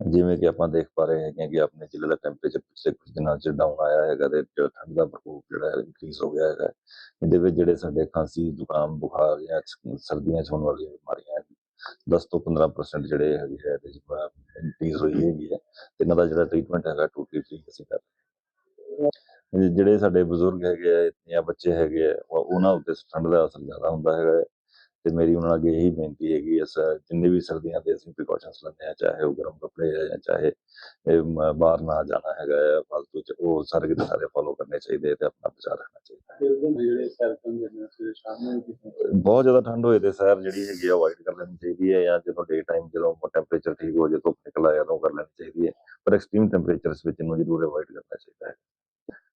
ਜਿਵੇਂ ਕਿ ਆਪਾਂ ਦੇਖ ਪਾ ਰਹੇ ਹੈਗੇ ਹਾਂ ਕਿ ਆਪਣੇ ਜ਼ਿਲ੍ਹੇ ਦਾ ਟੈਂਪਰੇਚਰ ਪਿਛਲੇ ਕੁਝ ਦਿਨਾਂ 'ਚ ਡਾਊਨ ਆਇਆ ਹੈਗਾ ਤੇ ਠੰਡ ਦਾ ਪ੍ਰਕੋਪ ਜਿਹੜਾ ਹੈ ਇਨਕਰੀਜ਼ ਹੋ ਗਿਆ ਹੈਗਾ। ਇਹਦੇ ਵਿੱਚ ਜਿਹੜੇ ਸਾਡੇ ਖਾਂਸੀ ਜ਼ੁਕਾਮ, ਬੁਖਾਰ ਜਾਂ ਸਰਦੀਆਂ 'ਚ ਹੋਣ ਵਾਲੀਆਂ ਬਿਮਾਰੀਆਂ ਹੈ 10 ਤੋਂ 15% ਜਿਹੜੇ ਹੈਗੇ ਹੈ, ਇਹਦੇ 'ਚ ਇਨਕਰੀਜ਼ ਹੋਈ ਹੈਗੀ ਹੈ। ਤੇ ਇਹਨਾਂ ਦਾ ਜਿਹੜਾ ਟ੍ਰੀਟਮੈਂਟ ਹੈਗਾ ਟੋਟਲੀ ਫ੍ਰੀ ਅਸੀਂ ਕਰ ਰਹੇ ਜਿਹੜੇ ਸਾਡੇ ਬਜ਼ੁਰਗ ਹੈਗੇ ਆ ਜਾਂ ਬੱਚੇ ਹੈਗੇ ਆ ਉਹਨਾਂ ਉੱਤੇ ਠੰਡ ਦਾ ਅਸਰ ਜ਼ਿਆਦਾ ਹੁੰਦਾ ਹੈਗਾ ਹੈ। ਤੇ ਮੇਰੀ ਉਹਨਾਂ ਅੱਗੇ ਇਹੀ ਬੇਨਤੀ ਹੈਗੀ ਇਸ ਜਿੰਨੇ ਵੀ ਸਰਦੀਆਂ ਦੇ ਅਸੀਂ ਪ੍ਰੀਕਾਸ਼ਨਸ ਲੈਂਦੇ ਆ ਚਾਹੇ ਉਹ ਗਰਮ ਕੱਪੜੇ ਜਾਂ ਚਾਹੇ ਬਾਹਰ ਨਾ ਜਾਣਾ ਹੈਗਾ ਹੈ ਫालतू ਚ ਉਹ ਸਾਰੇ ਦੇ ਸਾਰੇ ਫੋਲੋ ਕਰਨੇ ਚਾਹੀਦੇ ਤੇ ਆਪਣਾ ਬਚਾਅ ਰੱਖਣਾ ਚਾਹੀਦਾ ਤੇ ਕਿਤੇ ਬਹੁਤ ਜ਼ਿਆਦਾ ਠੰਡ ਹੋਏ ਤੇ ਸੈਰ ਜਿਹੜੀ ਹੈਗੀ ਆ ਅਵੋਇਡ ਕਰ ਲੈਣੀ ਚਾਹੀਦੀ ਹੈ ਜਾਂ ਜਦੋਂ ਡੇ ਟਾਈਮ ਜਦੋਂ ਟੈਂਪਰੇਚਰ ਠੀਕ ਹੋ ਜਾਏ ਧੁੱਪ ਨਿਕਲ ਆਏ ਉਦੋਂ ਕਰ ਲੈਣੀ ਚਾਹੀਦੀ ਹੈ ਪਰ ਐਕਸਟ੍ਰੀਮ ਟੈਂਪਰੇਚਰਸ ਵਿੱਚ ਇਹਨੂੰ ਜ਼ਰੂਰ ਅਵੋਇਡ ਕਰਨਾ ਚਾਹੀਦਾ ਹੈ।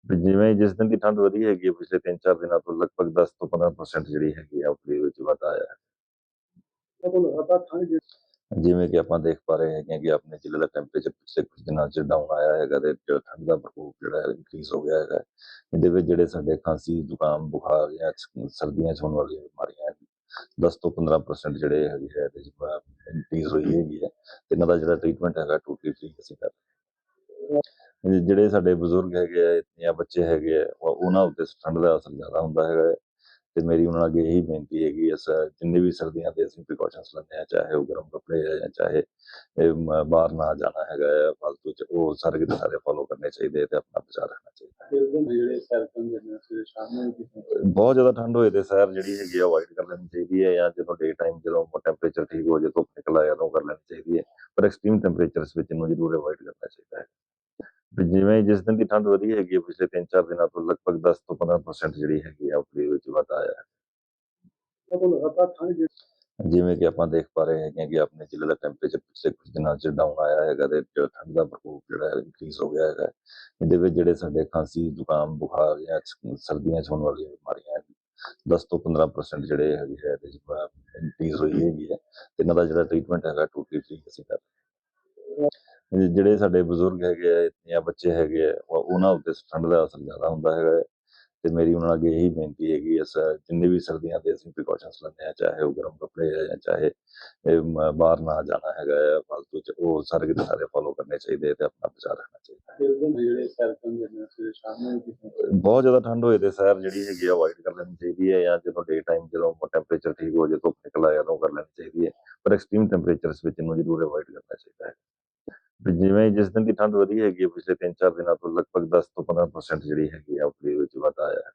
ਤੇ ਜਿਵੇਂ ਜਿਸ ਦਿਨ ਦੀ ਠੰਡ ਵਧੀ ਹੈਗੀ ਹੈ ਪਿਛਲੇ 3-4 ਦਿਨਾਂ ਤੋਂ ਲਗਭਗ 10 ਤੋਂ 15% ਜਿਹੜੀ ਹੈਗੀ ਆ ਉਹ ਵਿੱਚ ਵਾਧਾ ਆਇਆ ਹੈ। ਉਹ ਲਗਾਤਾਰ ਠੰਡ ਜਿਹੜੀ ਜਿਵੇਂ ਕਿ ਆਪਾਂ ਦੇਖ ਪਾ ਰਹੇ ਹੈਗੇ ਹਾਂ ਕਿ ਆਪਣੇ ਜ਼ਿਲ੍ਹੇ ਦਾ ਟੈਂਪਰੇਚਰ ਪਿਛਲੇ ਕੁਝ ਦਿਨਾਂ 'ਚ ਡਾਊਨ ਆਇਆ ਹੈਗਾ ਤੇ ਜਿਹੜਾ ਠੰਡ ਦਾ ਪ੍ਰਕੋਪ ਜਿਹੜਾ ਹੈ ਇਨਕਰੀਜ਼ ਹੋ ਗਿਆ ਹੈਗਾ ਇਹਦੇ ਵਿੱਚ ਜਿਹੜੇ ਸਾਡੇ ਖਾਂਸੀ ਜ਼ੁਕਾਮ ਬੁਖਾਰ ਜਾਂ ਸ- ਸਰਦੀਆਂ 'ਚ ਹੋਣ ਵਾਲੀਆਂ ਬਿਮਾਰੀਆਂ ਹੈ 10 ਤੋਂ 15% ਜਿਹੜੇ ਹੈਗੇ ਹੈ ਇਹਦੇ 'ਚ ਇਨਕਰੀਜ਼ ਹੋਈ ਹੈਗੀ ਹੈ ਤੇ ਇਹਨਾਂ ਦਾ ਜਿਹੜਾ ਟ੍ਰੀਟਮੈਂਟ ਹੈਗਾ ਟੋਟਲੀ ਫ੍ਰੀ ਅਸੀਂ ਕਰ ਰਹੇ ਹਾਂ। ਜਿਹੜੇ ਸਾਡੇ ਬਜ਼ੁਰਗ ਹੈਗੇ ਆ ਜਾਂ ਬੱਚੇ ਹੈਗੇ ਆ ਉਹ- ਉਹਨਾਂ ਉੱਤੇ ਠੰਡ ਦਾ ਅਸਰ ਜ਼ਿਆਦਾ ਹੁੰਦਾ ਹੈਗਾ ਹੈ ਤੇ ਮੇਰੀ ਉਹਨਾਂ ਅੱਗੇ ਇਹੀ ਬੇਨਤੀ ਹੈਗੀ ਇਸ ਜਿੰਨੇ ਵੀ ਸਰਦੀਆਂ ਦੇ ਅਸੀਂ ਪ੍ਰੀਕਾਸ਼ਨਸ ਲੈਂਦੇ ਆ ਚਾਹੇ ਉਹ ਗਰਮ ਕੱਪੜੇ ਹੈ ਜਾਂ ਚਾਹੇ ਬਾਹਰ ਨਾ ਜਾਣਾ ਹੈਗਾ ਹੈ ਫालतू ਚ ਉਹ ਸਾਰੇ ਦੇ ਸਾਰੇ ਫੋਲੋ ਕਰਨੇ ਚਾਹੀਦੇ ਤੇ ਆਪਣਾ ਬਚਾਅ ਰੱਖਣਾ ਚਾਹੀਦਾ ਤੇ ਨਾਲ ਜਿਹੜੇ ਸੈਰ ਨੇ ਸਵੇਰੇ ਸ਼ਾਮ ਨੂੰ ਕਿਤੇ? ਬਹੁਤ ਜ਼ਿਆਦਾ ਠੰਡ ਹੋਏ ਤੇ ਸੈਰ ਜਿਹੜੀ ਹੈਗੀ ਆ ਅਵੋਇਡ ਕਰ ਲੈਣੀ ਚਾਹੀਦੀ ਹੈ ਜਾਂ ਜਦੋਂ ਡੇ ਟਾਈਮ ਜਦੋਂ ਟੈਂਪਰੇਚਰ ਠੀਕ ਹੋ ਜਾਏ ਧੁੱਪ ਨਿਕਲ ਆਏ ਉਦੋਂ ਕਰ ਲੈਣੀ ਚਾਹੀਦੀ ਹੈ ਪਰ ਐਕਸਟ੍ਰੀਮ ਟੈਂਪਰੇਚਰਸ ਵਿੱਚ ਇਹਨੂੰ ਜ਼ਰੂਰ ਅਵੋਇਡ ਕਰਨਾ ਚਾਹੀਦਾ ਹੈ। ਤੇ ਜਿਵੇਂ ਜਿਸ ਦਿਨ ਦੀ ਠੰਡ ਵਧੀ ਹੈਗੀ ਹੈ ਪਿਛਲੇ 3-4 ਦਿਨਾਂ ਤੋਂ ਲਗਭਗ 10 ਤੋਂ 15% ਜਿਹੜੀ ਹੈਗੀ ਆ ਉਹ ਵਿੱਚ ਵਾਧਾ ਆਇਆ ਹੈ। ਉਹ ਲਗਾਤਾਰ ਠੰਡ ਜਿਹੜੀ ਜਿਵੇਂ ਕਿ ਆਪਾਂ ਦੇਖ ਪਾ ਰਹੇ ਹੈਗੇ ਹਾਂ ਕਿ ਆਪਣੇ ਜ਼ਿਲ੍ਹੇ ਦਾ ਟੈਂਪਰੇਚਰ ਪਿਛਲੇ ਕੁਝ ਦਿਨਾਂ 'ਚ ਡਾਊਨ ਆਇਆ ਹੈਗਾ ਤੇ ਜਿਹੜਾ ਠੰਡ ਦਾ ਪ੍ਰਕੋਪ ਜਿਹੜਾ ਹੈ ਇਨਕਰੀਜ਼ ਹੋ ਗਿਆ ਹੈਗਾ ਇਹਦੇ ਵਿੱਚ ਜਿਹੜੇ ਸਾਡੇ ਖਾਂਸੀ ਜ਼ੁਕਾਮ ਬੁਖਾਰ ਜਾਂ ਸ- ਸਰਦੀਆਂ 'ਚ ਹੋਣ ਵਾਲੀਆਂ ਬਿਮਾਰੀਆਂ ਹੈ 10 ਤੋਂ 15% ਜਿਹੜੇ ਹੈਗੇ ਹੈ ਇਹਦੇ 'ਚ ਇਨਕਰੀਜ਼ ਹੋਈ ਹੈਗੀ ਹੈ ਤੇ ਇਹਨਾਂ ਦਾ ਜਿਹੜਾ ਟ੍ਰੀਟਮੈਂਟ ਹੈਗਾ ਟੋਟਲੀ ਫ੍ਰੀ ਅਸੀਂ ਕਰ ਰਹੇ ਹਾਂ। ਜਿਹੜੇ ਸਾਡੇ ਬਜ਼ੁਰਗ ਹੈਗੇ ਆ ਜਾਂ ਬੱਚੇ ਹੈਗੇ ਆ ਉਹ- ਉਹਨਾਂ ਉੱਤੇ ਠੰਡ ਦਾ ਅਸਰ ਜ਼ਿਆਦਾ ਹੁੰਦਾ ਹੈਗਾ ਤੇ ਮੇਰੀ ਉਹਨਾਂ ਅੱਗੇ ਇਹੀ ਬੇਨਤੀ ਹੈਗੀ ਇਸ ਜਿੰਨੇ ਵੀ ਸਰਦੀਆਂ ਦੇ ਅਸੀਂ ਪ੍ਰੀਕਾਸ਼ਨਸ ਲੈਂਦੇ ਆ ਚਾਹੇ ਉਹ ਗਰਮ ਕੱਪੜੇ ਹੈ ਜਾਂ ਚਾਹੇ ਬਾਹਰ ਨਾ ਜਾਣਾ ਹੈਗਾ ਹੈ ਫालतू ਚ ਉਹ ਸਾਰੇ ਦੇ ਸਾਰੇ ਫੋਲੋ ਕਰਨੇ ਚਾਹੀਦੇ ਤੇ ਆਪਣਾ ਬਚਾਅ ਰੱਖਣਾ ਚਾਹੀਦਾ। ਤੇ ਬਹੁਤ ਜ਼ਿਆਦਾ ਠੰਡ ਹੋਏ ਤੇ ਸੈਰ ਜਿਹੜੀ ਹੈਗੀ ਆ ਅਵੋਇਡ ਕਰ ਲੈਣੀ ਚਾਹੀਦੀ ਹੈ ਜਾਂ ਜਦੋਂ ਡੇ ਟਾਈਮ ਜਦੋਂ ਟੈਂਪਰੇਚਰ ਠੀਕ ਹੋ ਜਾਏ ਧੁੱਪ ਨਿਕਲ ਆਏ ਉਦੋਂ ਕਰ ਲੈਣੀ ਚਾਹੀਦੀ ਹੈ। ਪਰ ਐਕਸਟ੍ਰੀਮ ਟੈਂਪਰੇਚਰਸ ਵਿੱਚ ਇਹਨੂੰ ਜ਼ਰੂਰ ਅਵੋਇਡ ਕਰਨਾ ਚਾਹੀਦਾ ਹੈ। ਤੇ ਜਿਵੇਂ ਜਿਸ ਦਿਨ ਦੀ ਠੰਡ ਵਧੀ ਹੈਗੀ ਹੈ ਪਿਛਲੇ 3-4 ਦਿਨਾਂ ਤੋਂ ਲਗਭਗ 10 ਤੋਂ 15% ਜਿਹੜੀ ਹੈਗੀ ਆ, ਉਹ ਵਿੱਚ ਵਾਧਾ ਆਇਆ ਹੈ।